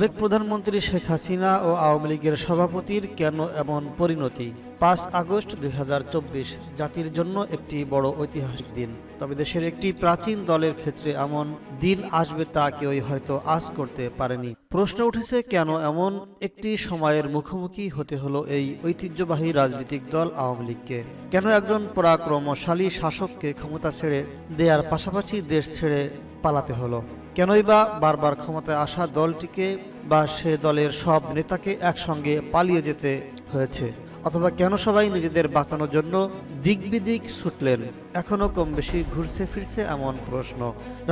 সাবেক প্রধানমন্ত্রী শেখ হাসিনা ও আওয়ামী লীগের সভাপতির কেন এমন পরিণতি? পাঁচ আগস্ট দুই হাজার চব্বিশ, জাতির জন্য একটি বড় ঐতিহাসিক দিন। তবে দেশের একটি প্রাচীন দলের ক্ষেত্রে এমন দিন আসবে তা কেউই হয়তো আজ করতে পারেনি। প্রশ্ন উঠেছে, কেন এমন একটি সময়ের মুখোমুখি হতে হলো এই ঐতিহ্যবাহী রাজনৈতিক দল আওয়ামী লীগকে? কেন একজন পরাক্রমশালী শাসককে ক্ষমতা ছেড়ে দেয়ার পাশাপাশি দেশ ছেড়ে পালাতে হলো? কেনই বা বারবার ক্ষমতায় আসা দলটিকে বা সে দলের সব নেতাকে একসঙ্গে পালিয়ে যেতে হয়েছে। অথবা কেন সবাই নিজেদের বাঁচানোর জন্য দিক বিদিক ছুটলেন? এখনও কম বেশি ঘুরছে ফিরছে এমন প্রশ্ন।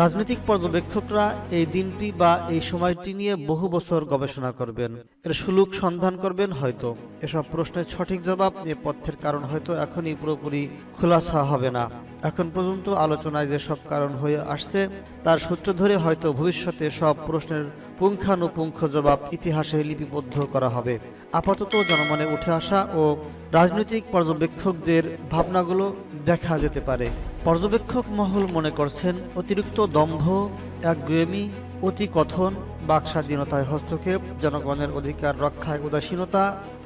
রাজনৈতিক পর্যবেক্ষকরা এই দিনটি বা এই সময়টি নিয়ে বহু বছর গবেষণা করবেন। এর সুলুক সন্ধান করবেন হয়তো। এসব প্রশ্নের সঠিক জবাব এ পথ্যের কারণ হয়তো এখনই পুরোপুরি খোলাসা হবে না। এখন পর্যন্ত আলোচনায় যে সব কারণ হয়ে আসছে, তার সূত্র ধরে হয়তো ভবিষ্যতে সব প্রশ্নের পুঙ্খানুপুঙ্খ জবাব ইতিহাসে লিপিবদ্ধ করা হবে। আপাতত জনমনে উঠে আসা রাজনৈতিক পর্যবেক্ষকদের ভাবনাগুলো দেখা যেতে পারে। পর্যবেক্ষক মহল মনে করছেন, অতিরিক্ত দম্ভ একগুয়েমি অতি কথন বাক স্বাধীনতায় হস্তক্ষেপ, জনগণের অধিকার রক্ষায় উদাসীনতা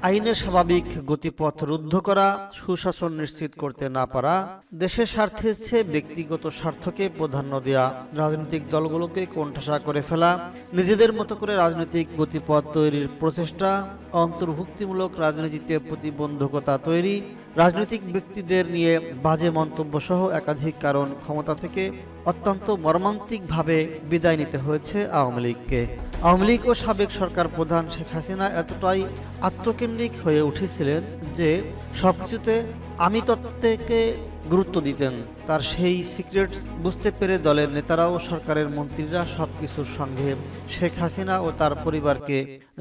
আইনের স্বাভাবিক গতিপথ রুদ্ধ করা, সুশাসন নিশ্চিত করতে না পারা, দেশের স্বার্থের চেয়ে ব্যক্তিগত স্বার্থকে প্রাধান্য দেয়া, রাজনৈতিক দলগুলোকে কোণঠাসা করে ফেলা, নিজেদের মতো করে রাজনৈতিক গতিপথ তৈরির প্রচেষ্টা, অন্তর্ভুক্তিমূলক রাজনীতিতে প্রতিবন্ধকতা তৈরি, রাজনৈতিক ব্যক্তিদের নিয়ে বাজে মন্তব্য সহ একাধিক কারণ ক্ষমতা থেকে অত্যন্ত মর্মান্তিকভাবে বিদায় নিতে হয়েছে আওয়ামী লীগকে। আওয়ামী লীগ ও সাবেক সরকার প্রধান শেখ হাসিনা এতটাই আত্মকেন্দ্রিক হয়ে উঠেছিলেন যে সবকিছুতে আমি তত্ত্বকে গুরুত্ব দিতেন। তার সেই সিক্রেটস বুঝতে পেরে দলের নেতারা ও সরকারের মন্ত্রীরা সবকিছুর সঙ্গে শেখ হাসিনা ও তার পরিবারকে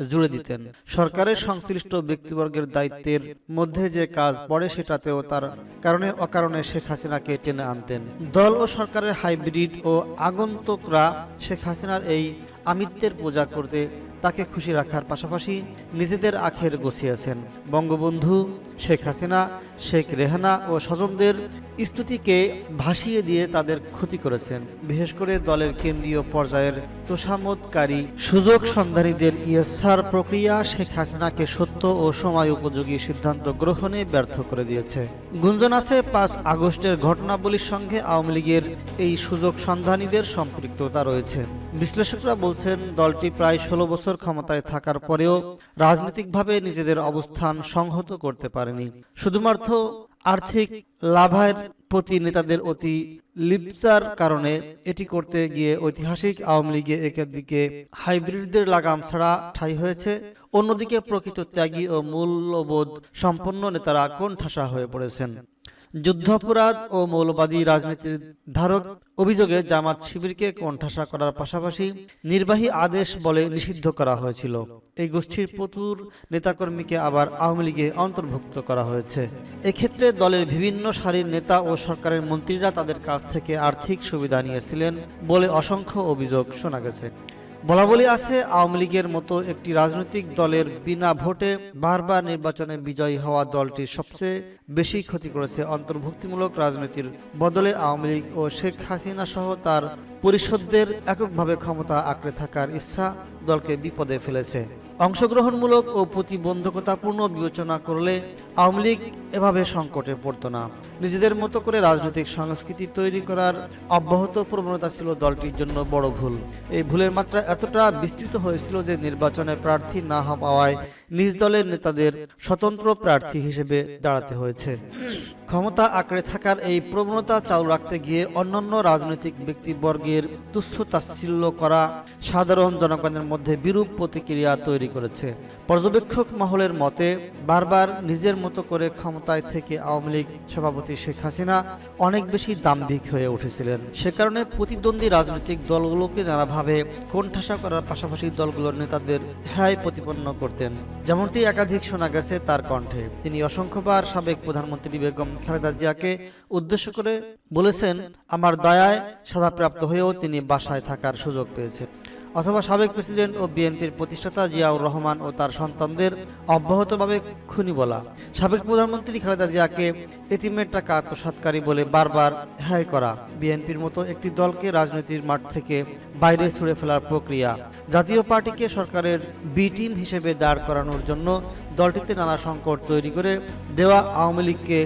জুড়ে দিতেন। সরকারের সংশ্লিষ্ট ব্যক্তিবর্গের দায়িত্বের মধ্যে যে কাজ পড়ে সেটাতেও তার কারণে অকারণে শেখ হাসিনাকে টেনে আনতেন। দল ও সরকারের হাইব্রিড ও আগন্তুকরা শেখ হাসিনার এই আমিত্বের পূজা করতে তাকে খুশি রাখার পাশাপাশি নিজেদের আখের গছিয়েছেন। বঙ্গবন্ধু শেখ হাসিনা শেখ রেহানা ও স্বজনদের স্তুতিকে ভাসিয়ে দিয়ে তাদের ক্ষতি করেছেন। বিশেষ করে দলের কেন্দ্রীয় পর্যায়ের তোষামতকারী সুযোগ সন্ধানীদের ইয়েসার প্রক্রিয়া শেখ হাসিনাকে সত্য ও সময় উপযোগী সিদ্ধান্ত গ্রহণে ব্যর্থ করে দিয়েছে। গুঞ্জন আছে, পাঁচ আগস্টের ঘটনাবলীর সঙ্গে আওয়ামী লীগের এই সুযোগ সন্ধানীদের সম্পৃক্ততা রয়েছে। বিশ্লেষকরা বলছেন, দলটি প্রায় ষোলো বছর ক্ষমতায় থাকার পরেও রাজনৈতিকভাবে নিজেদের অবস্থান সংহত করতে পারেনি। শুধুমাত্র আর্থিক লাভের প্রতি নেতাদের অতি লিপসার কারণে এটি করতে গিয়ে ঐতিহাসিক আওয়ামী লীগে একদিকে হাইব্রিডদের লাগাম ছাড়া ঠাই হয়েছে। অন্যদিকে প্রকৃত ত্যাগী ও মূল্যবোধ সম্পন্ন নেতারা কোন ঠাসা হয়ে পড়েছেন। যুদ্ধাপরাধ ও মৌলবাদী রাজনীতির ধারক অভিযোগে জামাত শিবিরকে কোণঠাসা করার পাশাপাশি নির্বাহী আদেশ বলে নিষিদ্ধ করা হয়েছিল। এই গোষ্ঠীর প্রচুর নেতাকর্মীকে আবার আওয়ামী লীগে অন্তর্ভুক্ত করা হয়েছে। এক্ষেত্রে দলের বিভিন্ন সারির নেতা ও সরকারের মন্ত্রীরা তাদের কাছ থেকে আর্থিক সুবিধা নিয়েছিলেন বলে অসংখ্য অভিযোগ শোনা গেছে। বলা বলি আছে, আওয়ামী লীগের মতো একটি রাজনৈতিক দলের বিনা ভোটে বারবার নির্বাচনে বিজয়ী হওয়া দলটি সবচেয়ে বেশি ক্ষতি করেছে। অন্তর্ভুক্তিমূলক রাজনীতির বদলে আওয়ামী লীগ ও শেখ হাসিনা সহ তার পরিষদদের এককভাবে ক্ষমতা আঁকড়ে থাকার ইচ্ছা দলকে বিপদে ফেলেছে। অংশগ্রহণমূলক ও প্রতিবন্ধকতাপূর্ণ বিবেচনা করলে আওয়ামী লীগ এভাবে সংকটে পড়তো না। নিজেদের মতো করে রাজনৈতিক সংস্কৃতি তৈরি করার অব্যাহত প্রবণতা ছিল দলটির জন্য বড় ভুল। এই ভুলের মাত্রা এতটা বিস্তৃত হয়েছিল যে নির্বাচনে প্রার্থী না পাওয়ায় নিজ দলের নেতাদের স্বতন্ত্র প্রার্থী হিসেবে দাঁড়াতে হয়েছে। ক্ষমতা আঁকড়ে থাকার এই প্রবণতা চালু রাখতে গিয়ে অন্যান্য রাজনৈতিক ব্যক্তিবর্গের তুচ্ছ তাচ্ছিল্য করা সাধারণ জনগণের মধ্যে বিরূপ প্রতিক্রিয়া তৈরি করেছে। পর্যবেক্ষক মহলের মতে, বারবার নিজের মতো করে ক্ষমতায় থেকে আওয়ামী লীগ সভাপতি শেখ হাসিনা অনেক বেশি দাম্ভিক হয়ে উঠেছিলেন। সে কারণে প্রতিদ্বন্দ্বী রাজনৈতিক দলগুলোকে নানাভাবে কোণঠাসা করার পাশাপাশি দলগুলোর নেতাদের হ্যায় প্রতিপন্ন করতেন। যেমনটি একাধিক শোনা গেছে তার কণ্ঠে। তিনি অসংখ্যবার সাবেক প্রধানমন্ত্রী বেগম খালেদা জিয়াকে উদ্দেশ্য করে বলেছেন, আমার দয়ায় সাজাপ্রাপ্ত হয়েও তিনি বাসায় থাকার সুযোগ পেয়েছেন। অথবা সাবেক প্রেসিডেন্ট ও বিএনপির প্রতিষ্ঠাতা জিয়াউর রহমান ও তার সন্তানদের অব্যাহতভাবে খুনি বলা। সাবেক প্রধানমন্ত্রী খালেদা জিয়াকে এতিমের টাকা আত্মসাৎকারী বলে বারবার হ্যায় করা বিএনপির মতো একটি দলকে রাজনীতির মাঠ থেকে বাইরে ছুড়ে ফেলার প্রক্রিয়া। জাতীয় পার্টিকে সরকারের বি টিম হিসেবে দাঁড় করানোর জন্য দলটিতে নানা সংকট তৈরি করে দেওয়া আওয়ামী লীগকে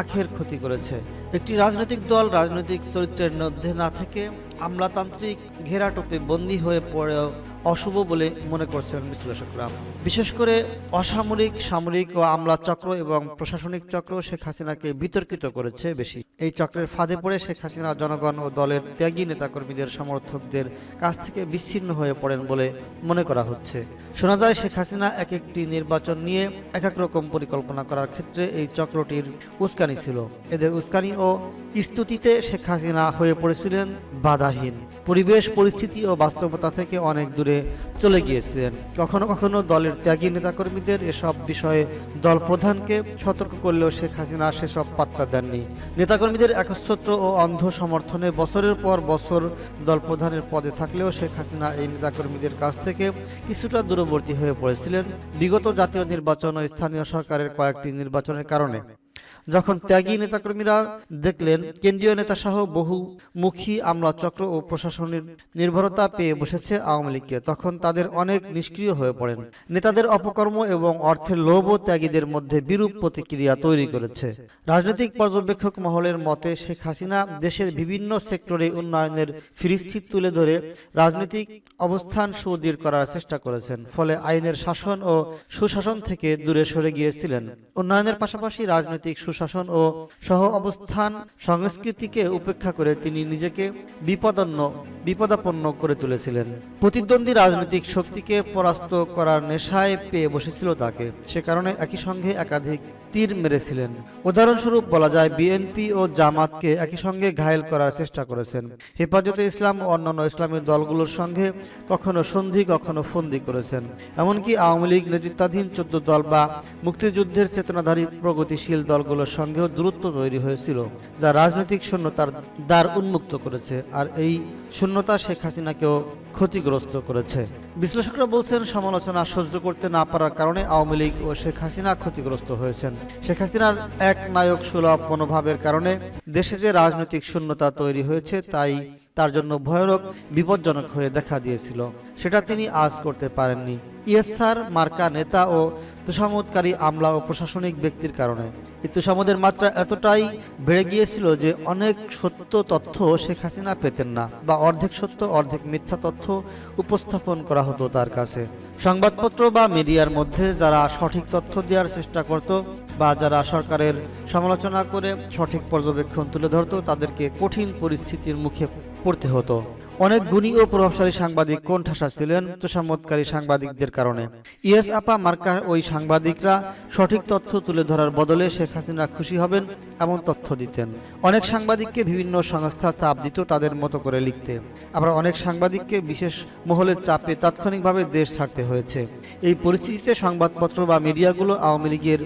আখের ক্ষতি করেছে। একটি রাজনৈতিক দল রাজনৈতিক চরিত্রের মধ্যে না থেকে আমলাতান্ত্রিক ঘেরাটোপে বন্দী হয়ে পড়েও অশুভ বলে মনে করছেন বিশ্লেষকরা। বিশেষ করে অসামরিক, সামরিক ও আমলা চক্র এবং প্রশাসনিক চক্র শেখ হাসিনাকে বিতর্কিত করেছে বেশি। এই চক্রের ফাঁদে পড়ে শেখ হাসিনা জনগণ ও দলের ত্যাগী নেতাকর্মীদের সমর্থকদের কাছ থেকে বিচ্ছিন্ন হয়ে পড়েন বলে মনে করা হচ্ছে। শোনা যায়, শেখ হাসিনা এক একটি নির্বাচন নিয়ে এক এক রকম পরিকল্পনা করার ক্ষেত্রে এই চক্রটির উস্কানি ছিল। এদের উস্কানি ও স্তুতিতে শেখ হাসিনা হয়ে পড়েছিলেন বাধাহীন। পরিবেশ, পরিস্থিতি ও বাস্তবতা থেকে অনেক দূরে চলে গিয়েছিলেন। কখনো কখনো দলের ত্যাগী নেতাকর্মীদের এসব বিষয়ে দল প্রধানকে সতর্ক করলেও শেখ হাসিনা সেসব পাত্তা দেননি। নেতাকর্মীদের একচ্ছত্র ও অন্ধ সমর্থনে বছরের পর বছর দল প্রধানের পদে থাকলেও শেখ হাসিনা এই নেতাকর্মীদের কাছ থেকে কিছুটা দূরবর্তী হয়ে পড়েছিলেন। বিগত জাতীয় নির্বাচন ও স্থানীয় সরকারের কয়েকটি নির্বাচনের কারণে। যখন ত্যাগী নেতাকর্মীরা দেখলেন কেন্দ্রীয় নেতাসহ বহুমুখী আমলা চক্র ও প্রশাসনের নির্ভরতা পেয়ে বসেছে আওয়ামী লীগকে। তখন তাদের অনেক নিষ্ক্রিয় হয়ে পড়েন। নেতাদের অপকর্ম এবং অর্থের লোভ ও ত্যাগীদের মধ্যে বিরূপ প্রতিক্রিয়া তৈরি করেছে। রাজনৈতিক পর্যবেক্ষক মহলের মতে শেখ হাসিনা দেশের বিভিন্ন সেক্টরে উন্নয়নের ফিরিস্থিত তুলে ধরে রাজনৈতিক অবস্থান সুদৃঢ় করার চেষ্টা করেছেন। ফলে আইনের শাসন ও সুশাসন থেকে দূরে সরে গিয়েছিলেন। উন্নয়নের পাশাপাশি রাজনৈতিক সুশাসন ও সহ অবস্থান সংস্কৃতিকে উপেক্ষা করে তিনি নিজেকে বিপদান্ন, বিপদাপন্ন করে তুলেছিলেন। প্রতিদ্বন্দ্বী রাজনৈতিক শক্তিকে পরাস্ত করার নেশায় পেয়ে বসেছিল তাকে। সে কারণে একই সঙ্গে একাধিক তীর মেরেছিলেন। উদাহরণস্বরূপ বলা যায়, বিএনপি ও জামাতকে একই সঙ্গে ঘায়েল করার চেষ্টা করেছেন। হেফাজতে ইসলাম ও অন্যান্য ইসলামী দলগুলোর সঙ্গে কখনো সন্ধি, কখনো ফন্দি করেছেন। এমনকি আওয়ামী লীগ নেতৃত্বাধীন চোদ্দ দল বা মুক্তিযুদ্ধের চেতনাধারী, প্রগতিশীল দলগুলোর সঙ্গেও দূরত্ব তৈরি হয়েছিল, যা রাজনৈতিক শূন্যতার দ্বার উন্মুক্ত করেছে আর এই শূন্যতা শেখ হাসিনাকেও ক্ষতিগ্রস্ত করেছে। বিশ্লেষকরা বলছেন, সমালোচনা সহ্য করতে না পারার কারণে আওয়ামী লীগ ও শেখ হাসিনা ক্ষতিগ্রস্ত হয়েছেন। শেখ হাসিনার এক নায়ক সুলভ মনোভাবের কারণে দেশে যে রাজনৈতিক শূন্যতা তৈরি হয়েছে, তাই তার জন্য ভয়ানক, বিপজ্জনক হয়ে দেখা দিয়েছিল। সেটা তিনি আজ করতে পারেননি। ইয়েসার মার্কা নেতা ও তুষামতকারী আমলা ও প্রশাসনিক ব্যক্তির কারণে। এই তুষামদের মাত্রা এতটাই বেড়ে গিয়েছিল যে অনেক সত্য তথ্য শেখ হাসিনা পেতেন না বা অর্ধেক সত্য, অর্ধেক মিথ্যা তথ্য উপস্থাপন করা হতো তার কাছে। সংবাদপত্র বা মিডিয়ার মধ্যে যারা সঠিক তথ্য দেওয়ার চেষ্টা করত বা যারা সরকারের সমালোচনা করে সঠিক পর্যবেক্ষণ তুলে ধরত, তাদেরকে কঠিন পরিস্থিতির মুখে পড়তে হতো। অনেক গুণী ও প্রভাবশালী সাংবাদিক কোণঠাসা ছিলেন তোষামতকারী সাংবাদিকদের কারণে। ইয়েস আপা মার্কা ওই সাংবাদিকরা সঠিক তথ্য তুলে ধরার বদলে শেখ হাসিনা খুশি হবেন এমন তথ্য দিতেন। অনেক সাংবাদিককে বিভিন্ন সংস্থা চাপ দিত তাদের মতো করে লিখতে। আবার অনেক সাংবাদিককে বিশেষ মহলের চাপে তাৎক্ষণিকভাবে দেশ ছাড়তে হয়েছে। এই পরিস্থিতিতে সংবাদপত্র বা মিডিয়াগুলো আওয়ামী লীগের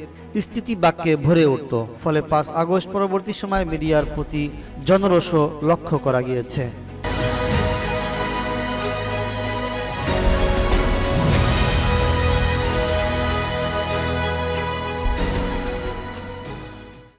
স্থিতি বাক্যে ভরে উঠত। ফলে পাঁচ আগস্ট পরবর্তী সময় মিডিয়ার প্রতি জনরোষও লক্ষ্য করা গিয়েছে।